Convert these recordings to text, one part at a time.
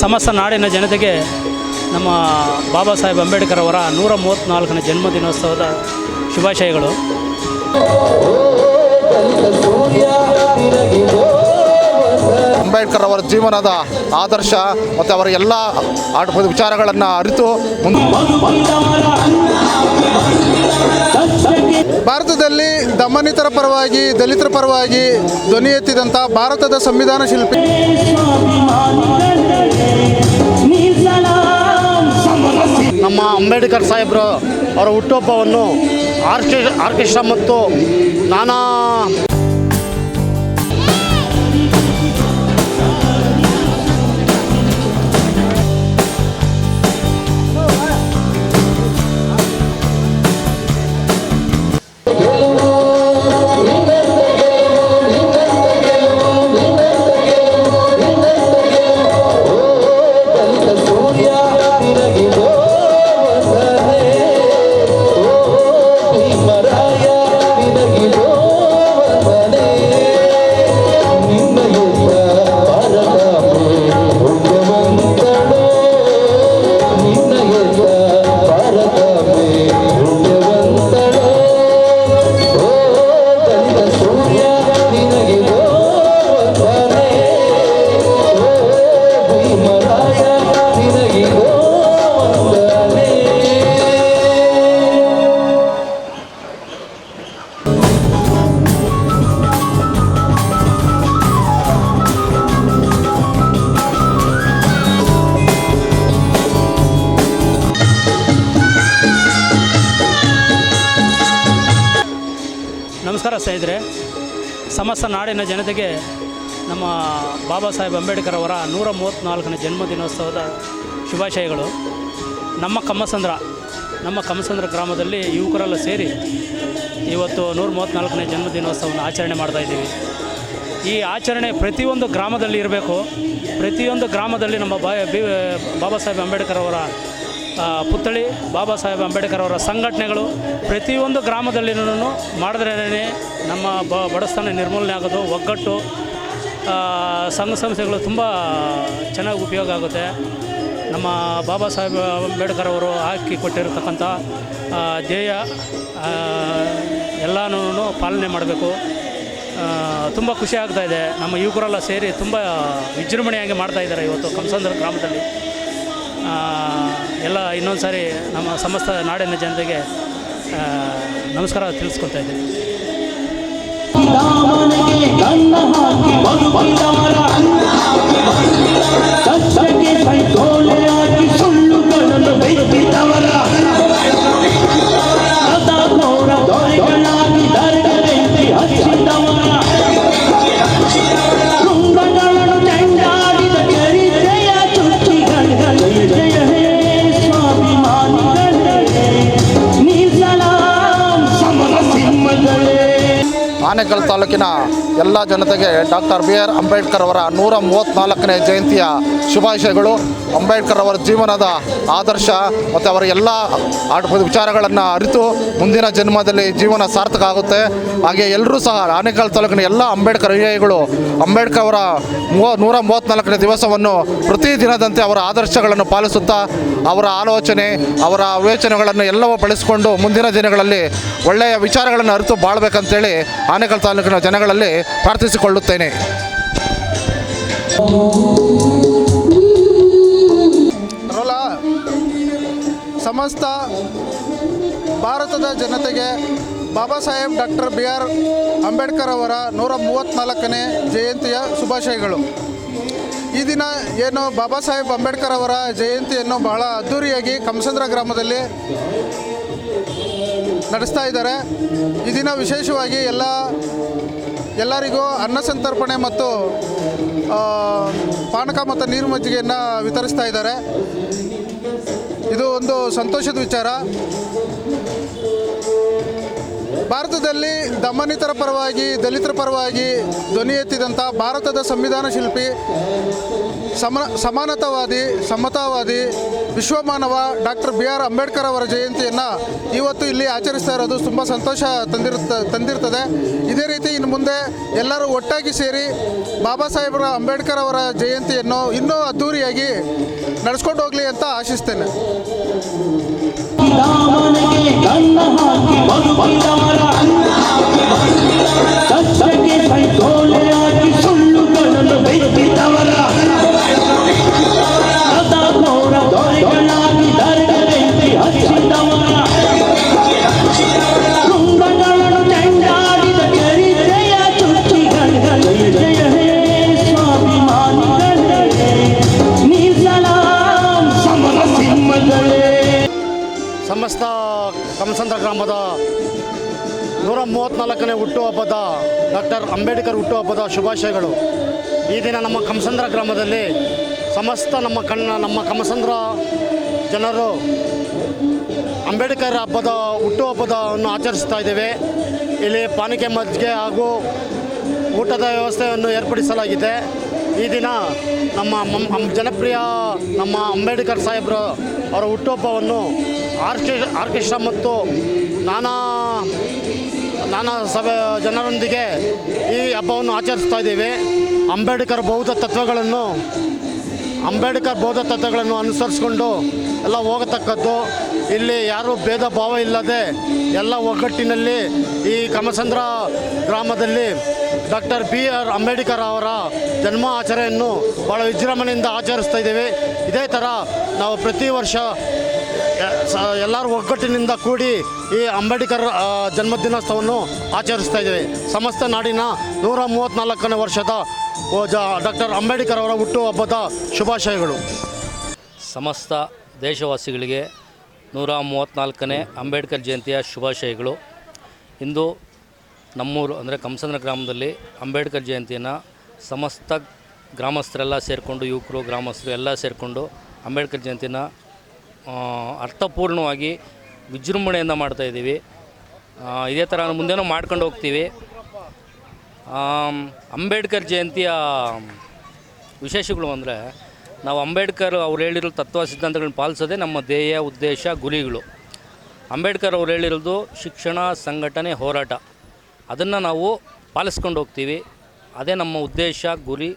ಸಮಸ್ತ ನಾಡಿನ ಜನತೆಗೆ ನಮ್ಮ ಬಾಬಾ ಸಾಹೇಬ್ ಅಂಬೇಡ್ಕರ್ ಅವರ ನೂರ ಮೂವತ್ತ್ನಾಲ್ಕನೇ ಜನ್ಮದಿನೋತ್ಸವದ ಶುಭಾಶಯಗಳು. ಅಂಬೇಡ್ಕರ್ ಅವರ ಜೀವನದ ಆದರ್ಶ ಮತ್ತು ಅವರ ಎಲ್ಲ ಆಟ ವಿಚಾರಗಳನ್ನು ಅರಿತು ಭಾರತದಲ್ಲಿ ದಮನಿತರ ಪರವಾಗಿ, ದಲಿತರ ಪರವಾಗಿ ಧ್ವನಿ ಎತ್ತಿದಂಥ ಭಾರತದ ಸಂವಿಧಾನ ಶಿಲ್ಪಿ ಅಂಬೇಡ್ಕರ್ ಸಾಹೇಬ್ರ ಅವರ ಹುಟ್ಟುಹಬ್ಬವನ್ನು ಆರ್ಕೆ ಆರ್ಕೆಸ್ಟ್ರಾ ಮತ್ತು ನಾನಾ ನಮಸ್ಕಾರ ಇದ್ದರೆ ಸಮಸ್ತ ನಾಡಿನ ಜನತೆಗೆ ನಮ್ಮ ಬಾಬಾ ಸಾಹೇಬ್ ಅಂಬೇಡ್ಕರ್ ಅವರ ನೂರ ಮೂವತ್ತ್ನಾಲ್ಕನೇ ಜನ್ಮದಿನೋತ್ಸವದ ಶುಭಾಶಯಗಳು. ನಮ್ಮ ಕಮ್ಮಸಂದ್ರ ನಮ್ಮ ಕಮ್ಮಸಂದ್ರ ಗ್ರಾಮದಲ್ಲಿ ಯುವಕರೆಲ್ಲ ಸೇರಿ ಇವತ್ತು ನೂರ ಮೂವತ್ತ್ನಾಲ್ಕನೇ ಜನ್ಮದಿನೋತ್ಸವವನ್ನು ಆಚರಣೆ ಮಾಡ್ತಾಯಿದ್ದೀವಿ ಈ ಆಚರಣೆ ಪ್ರತಿಯೊಂದು ಗ್ರಾಮದಲ್ಲಿ ಇರಬೇಕು. ಪ್ರತಿಯೊಂದು ಗ್ರಾಮದಲ್ಲಿ ನಮ್ಮ ಬಾಬಾ ಸಾಹೇಬ್ ಅಂಬೇಡ್ಕರ್ ಅವರ ಪುತ್ಥಳಿ ಬಾಬಾ ಸಾಹೇಬ್ ಅಂಬೇಡ್ಕರ್ ಅವರ ಸಂಘಟನೆಗಳು ಪ್ರತಿಯೊಂದು ಗ್ರಾಮದಲ್ಲಿನೂ ಮಾಡಿದ್ರೇ ನಮ್ಮ ಬ ಬಡಸ್ತನ ನಿರ್ಮೂಲನೆ ಆಗೋದು, ಒಗ್ಗಟ್ಟು ಸಂಘ ಸಂಸ್ಥೆಗಳು ತುಂಬ ಚೆನ್ನಾಗಿ ಉಪಯೋಗ ಆಗುತ್ತೆ. ನಮ್ಮ ಬಾಬಾ ಸಾಹೇಬ್ ಅಂಬೇಡ್ಕರ್ ಅವರು ಹಾಕಿ ಕೊಟ್ಟಿರತಕ್ಕಂಥ ಧ್ಯೇಯ ಎಲ್ಲನೂ ಪಾಲನೆ ಮಾಡಬೇಕು. ತುಂಬ ಖುಷಿ ಆಗ್ತಾಯಿದೆ ನಮ್ಮ ಯುವಕರೆಲ್ಲ ಸೇರಿ ತುಂಬ ವಿಜೃಂಭಣೆಯಾಗಿ ಮಾಡ್ತಾ ಇದ್ದಾರೆ ಇವತ್ತು ಕಂಸಂದ್ರ ಗ್ರಾಮದಲ್ಲಿ. ಎಲ್ಲ ಇನ್ನೊಂದು ಸಾರಿ ನಮ್ಮ ಸಮಸ್ತ ನಾಡಿನ ಜನತೆಗೆ ನಮಸ್ಕಾರ ತಿಳಿಸ್ಕೊಳ್ತಾ ಇದ್ದೀನಿ. ತಾಲೂಕಿನ ಎಲ್ಲ ಜನತೆಗೆ ಡಾಕ್ಟರ್ ಬಿ ಆರ್ ಅಂಬೇಡ್ಕರ್ ಅವರ ನೂರ ಮೂವತ್ತ್ನಾಲ್ಕನೇ ಜಯಂತಿಯ ಶುಭಾಶಯಗಳು. ಅಂಬೇಡ್ಕರ್ ಅವರ ಜೀವನದ ಆದರ್ಶ ಮತ್ತು ಅವರ ಎಲ್ಲ ವಿಚಾರಗಳನ್ನು ಅರಿತು ಮುಂದಿನ ಜನ್ಮದಲ್ಲಿ ಜೀವನ ಸಾರ್ಥಕ ಆಗುತ್ತೆ. ಹಾಗೆ ಎಲ್ಲರೂ ಸಹ ಆನೇಕಲ್ ತಾಲೂಕಿನ ಎಲ್ಲ ಅಂಬೇಡ್ಕರ್ ಅನುಯಾಯಿಗಳು ಅಂಬೇಡ್ಕರ್ ಅವರ ಮೂವ ನೂರ ಮೂವತ್ತ್ನಾಲ್ಕನೇ ದಿವಸವನ್ನು ಪ್ರತಿ ದಿನದಂತೆ ಅವರ ಆದರ್ಶಗಳನ್ನು ಪಾಲಿಸುತ್ತಾ ಅವರ ಆಲೋಚನೆ, ಅವರ ವಿವೇಚನೆಗಳನ್ನು ಎಲ್ಲವೂ ಬಳಸಿಕೊಂಡು ಮುಂದಿನ ದಿನಗಳಲ್ಲಿ ಒಳ್ಳೆಯ ವಿಚಾರಗಳನ್ನು ಅರಿತು ಬಾಳ್ಬೇಕಂತೇಳಿ ಆನೇಕಲ್ ತಾಲೂಕಿನ ಜನಗಳಲ್ಲಿ ಪ್ರಾರ್ಥಿಸಿಕೊಳ್ಳುತ್ತೇನೆ. ಸಮಸ್ತ ಭಾರತದ ಜನತೆಗೆ Baba Saheb doctor B R Ambedkar ಅವರ ನೂರ ಮೂವತ್ತ್ನಾಲ್ಕನೇ ಜಯಂತಿಯ ಶುಭಾಶಯಗಳು. ಈ ದಿನ ಏನು ಬಾಬಾ ಸಾಹೇಬ್ ಅಂಬೇಡ್ಕರ್ ಅವರ ಜಯಂತಿಯನ್ನು ಬಹಳ ಅದ್ಧೂರಿಯಾಗಿ ಕಮಸಂದ್ರ ಗ್ರಾಮದಲ್ಲಿ ನಡೆಸ್ತಾ ಇದ್ದಾರೆ. ಈ ದಿನ ವಿಶೇಷವಾಗಿ ಎಲ್ಲ ಎಲ್ಲರಿಗೂ ಅನ್ನ ಸಂತರ್ಪಣೆ ಮತ್ತು ಪಾನಕ ಮತ್ತು ನೀರು ಮಜ್ಜಿಗೆಯನ್ನು ವಿತರಿಸ್ತಾ ಇದ್ದಾರೆ. ಇದು ಒಂದು ಸಂತೋಷದ ವಿಚಾರ. ಭಾರತದಲ್ಲಿ ದಮನಿತರ ಪರವಾಗಿ, ದಲಿತರ ಪರವಾಗಿ ಧ್ವನಿ ಎತ್ತಿದಂಥ ಭಾರತದ ಸಂವಿಧಾನ ಶಿಲ್ಪಿ, ಸಮ, ಸಮಾನತಾವಾದಿ, ಸಮತಾವಾದಿ, ವಿಶ್ವಮಾನವ ಡಾಕ್ಟರ್ ಬಿ ಆರ್ ಅಂಬೇಡ್ಕರ್ ಅವರ ಜಯಂತಿಯನ್ನು ಇವತ್ತು ಇಲ್ಲಿ ಆಚರಿಸ್ತಾ ಇರೋದು ತುಂಬ ಸಂತೋಷ ತಂದಿರುತ್ತ, ತಂದಿರ್ತದೆ. ಇದೇ ರೀತಿ ಇನ್ನು ಮುಂದೆ ಎಲ್ಲರೂ ಒಟ್ಟಾಗಿ ಸೇರಿ ಬಾಬಾ ಸಾಹೇಬರ ಅಂಬೇಡ್ಕರ್ ಅವರ ಜಯಂತಿಯನ್ನು ಇನ್ನೂ ಅದ್ಧೂರಿಯಾಗಿ ನಡೆಸ್ಕೊಂಡು ಹೋಗಲಿ ಅಂತ ಆಶಿಸ್ತೇನೆ. ದಾಮನಿಗೆ ಕಣ್ಣ ಹಾಕಿ ಬದುಕಿದವರ ಸತ್ಯಕ್ಕೆ ನೂರ ಮೂವತ್ತ್ನಾಲ್ಕನೇ ಹುಟ್ಟುಹಬ್ಬದ ಡಾಕ್ಟರ್ ಅಂಬೇಡ್ಕರ್ ಹುಟ್ಟುಹಬ್ಬದ ಶುಭಾಶಯಗಳು. ಈ ದಿನ ನಮ್ಮ ಕಮಸಂದ್ರ ಗ್ರಾಮದಲ್ಲಿ ಸಮಸ್ತ ನಮ್ಮ ಕಣ್ಣ, ನಮ್ಮ ಕಮಸಂದ್ರ ಜನರು ಅಂಬೇಡ್ಕರ್ ಹಬ್ಬದ ಹುಟ್ಟುಹಬ್ಬದವನ್ನು ಆಚರಿಸ್ತಾ ಇದ್ದೇವೆ. ಇಲ್ಲಿ ಪಾನಿಕೆ ಮಜ್ಜಿಗೆ ಹಾಗೂ ಊಟದ ವ್ಯವಸ್ಥೆಯನ್ನು ಏರ್ಪಡಿಸಲಾಗಿದೆ. ಈ ದಿನ ನಮ್ಮ ಜನಪ್ರಿಯ ನಮ್ಮ ಅಂಬೇಡ್ಕರ್ ಸಾಹೇಬರು ಅವರ ಹುಟ್ಟುಹಬ್ಬವನ್ನು ಆರ್ಕೆ, ಆರ್ಕೆಸ್ಟ್ರಾ ಮತ್ತು ನಾನಾ ನಾನಾ ಸಭೆ ಜನರೊಂದಿಗೆ ಈ ಹಬ್ಬವನ್ನು ಆಚರಿಸ್ತಾ ಇದ್ದೇವೆ. ಅಂಬೇಡ್ಕರ್ ಬೌದ್ಧ ತತ್ವಗಳನ್ನು, ಅಂಬೇಡ್ಕರ್ ಬೌದ್ಧ ತತ್ವಗಳನ್ನು ಅನುಸರಿಸ್ಕೊಂಡು ಎಲ್ಲ ಹೋಗತಕ್ಕದ್ದು, ಇಲ್ಲಿ ಯಾರೂ ಭೇದ ಭಾವ ಇಲ್ಲದೆ ಎಲ್ಲ ಒಗ್ಗಟ್ಟಿನಲ್ಲಿ ಈ ಕಮಸಂದ್ರ ಗ್ರಾಮದಲ್ಲಿ ಡಾಕ್ಟರ್ ಬಿ ಆರ್ ಅಂಬೇಡ್ಕರ್ ಅವರ ಜನ್ಮ ಆಚರಣೆಯನ್ನು ಭಾಳ ವಿಜೃಂಭಣೆಯಿಂದ ಆಚರಿಸ್ತಾ ಇದ್ದೇವೆ. ಇದೇ ಥರ ನಾವು ಪ್ರತಿ ವರ್ಷ ಎಲ್ಲರೂ ಒಗ್ಗಟ್ಟಿನಿಂದ ಕೂಡಿ ಈ ಅಂಬೇಡ್ಕರ್ ಜನ್ಮದಿನೋತ್ಸವವನ್ನು ಆಚರಿಸ್ತಾ ಇದ್ದೇವೆ. ಸಮಸ್ತ ನಾಡಿನ ನೂರ ಮೂವತ್ತ್ನಾಲ್ಕನೇ ವರ್ಷದ ಡಾಕ್ಟರ್ ಅಂಬೇಡ್ಕರ್ ಅವರ ಹುಟ್ಟುಹಬ್ಬದ ಶುಭಾಶಯಗಳು. ಸಮಸ್ತ ದೇಶವಾಸಿಗಳಿಗೆ ನೂರ ಮೂವತ್ತ್ನಾಲ್ಕನೇ ಅಂಬೇಡ್ಕರ್ ಜಯಂತಿಯ ಶುಭಾಶಯಗಳು. ಇಂದು ನಮ್ಮೂರು, ಅಂದರೆ ಕಂಸಂದ್ರ ಗ್ರಾಮದಲ್ಲಿ ಅಂಬೇಡ್ಕರ್ ಜಯಂತಿಯನ್ನು ಸಮಸ್ತ ಗ್ರಾಮಸ್ಥರೆಲ್ಲ ಸೇರಿಕೊಂಡು, ಯುವಕರು, ಗ್ರಾಮಸ್ಥರು ಎಲ್ಲ ಸೇರಿಕೊಂಡು ಅಂಬೇಡ್ಕರ್ ಜಯಂತಿನ ಅರ್ಥಪೂರ್ಣವಾಗಿ ವಿಜೃಂಭಣೆಯಿಂದ ಮಾಡ್ತಾಯಿದ್ದೀವಿ ಇದೇ ಥರ ಮುಂದೆನೂ ಮಾಡ್ಕೊಂಡು ಹೋಗ್ತೀವಿ. ಅಂಬೇಡ್ಕರ್ ಜಯಂತಿಯ ವಿಶೇಷಗಳು ಅಂದರೆ, ನಾವು ಅಂಬೇಡ್ಕರ್ ಅವ್ರು ಹೇಳಿರೋ ತತ್ವ ಸಿದ್ಧಾಂತಗಳನ್ನ ಪಾಲಿಸೋದೇ ನಮ್ಮ ಧ್ಯೇಯ, ಉದ್ದೇಶ, ಗುರಿಗಳು. ಅಂಬೇಡ್ಕರ್ ಅವ್ರು ಹೇಳಿರೋದು ಶಿಕ್ಷಣ, ಸಂಘಟನೆ, ಹೋರಾಟ. ಅದನ್ನು ನಾವು ಪಾಲಿಸ್ಕೊಂಡು ಹೋಗ್ತೀವಿ. ಅದೇ ನಮ್ಮ ಉದ್ದೇಶ, ಗುರಿ.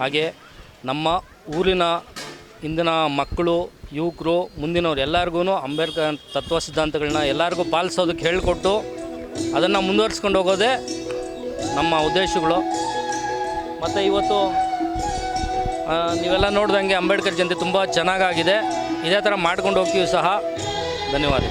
ಹಾಗೆ ನಮ್ಮ ಊರಿನ ಇಂದಿನ ಮಕ್ಕಳು, ಯುವಕರು, ಮುಂದಿನವ್ರು ಎಲ್ಲರಿಗೂ ಅಂಬೇಡ್ಕರ್ ತತ್ವ ಸಿದ್ಧಾಂತಗಳನ್ನ ಎಲ್ಲರಿಗೂ ಪಾಲಿಸೋದಕ್ಕೆ ಹೇಳಿಕೊಟ್ಟು ಅದನ್ನು ಮುಂದುವರಿಸ್ಕೊಂಡು ಹೋಗೋದೇ ನಮ್ಮ ಉದ್ದೇಶಗಳು. ಮತ್ತು ಇವತ್ತು ನೀವೆಲ್ಲ ನೋಡಿದಂಗೆ ಅಂಬೇಡ್ಕರ್ ಜಯಂತಿ ತುಂಬ ಚೆನ್ನಾಗಾಗಿದೆ. ಇದೇ ಥರ ಮಾಡ್ಕೊಂಡು ಹೋಗ್ತೀವಿ ಸಹ. ಧನ್ಯವಾದ